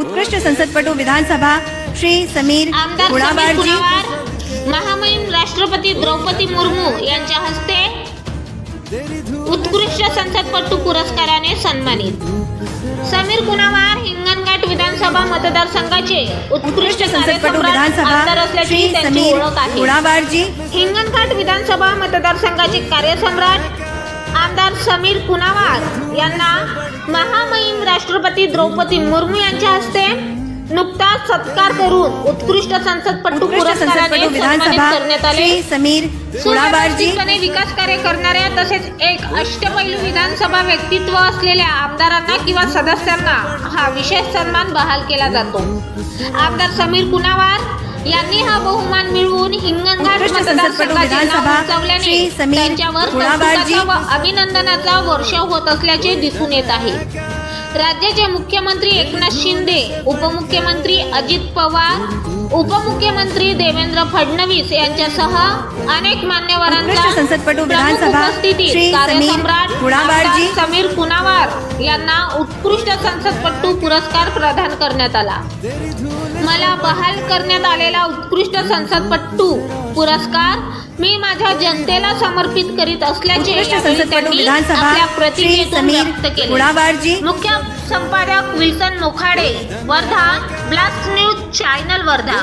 उत्कृष्ट संसदपटू विधानसभा श्री समीर गुणाबारजी महामहिम राष्ट्रपती द्रौपदी मुर्मू यांच्या हस्ते उत्कृष्ट संसदपटू पुरस्काराने सन्मानित. समीर कुणावार हिंगणघाट विधानसभा मतदारसंघाचे उत्कृष्ट संसदपटू विधानसभा श्री समीर गुणाबारजी हिंगणघाट विधानसभा मतदारसंघाचे कार्यसम्राट आमदार समीर कुणावार यांना महामहिम राष्ट्रपती द्रौपदी मुर्मू यांच्या हस्ते नुकताच सत्कार करून उत्कृष्ट संसदपटू पुरस्काराने विधानसभा करण्यात आले. समीर सुव्यवस्थितपणे विकास कार्य करणाऱ्या तसेच एक अष्टपैलू विधानसभा व्यक्तित्व असलेल्या आमदारांना किंवा सदस्यांना हा विशेष सन्मान बहाल केला जातो. आमदार समीर कुणावार यांनी हा बहुमान मिळवून हिंगणघाट त्यांच्यावर अभिनंदनाचा वर्षाव होत असल्याचे दिसून येत आहे. राज्याचे मुख्यमंत्री एकनाथ शिंदे उपमुख्यमंत्री अजित पवार उपमुख्यमंत्री देवेंद्र फडणवीस यांच्यासह अनेक मान्यवरांचा उत्कृष्ट संसदपटू विधानसभा कार्यसम्राट समीर कुणावार यांना उत्कृष्ट संसदपटू पुरस्कार प्रदान करण्यात आला. मला बहाल करण्यात आलेला उत्कृष्ट संसदपटू पुरस्कार मी माझ्या जनतेला समर्पित करीत असल्याचे आपल्या प्रतिमेतून व्यक्त केले. मुख्य संपादक Wilson Mokhade Wardha blast channel Wardha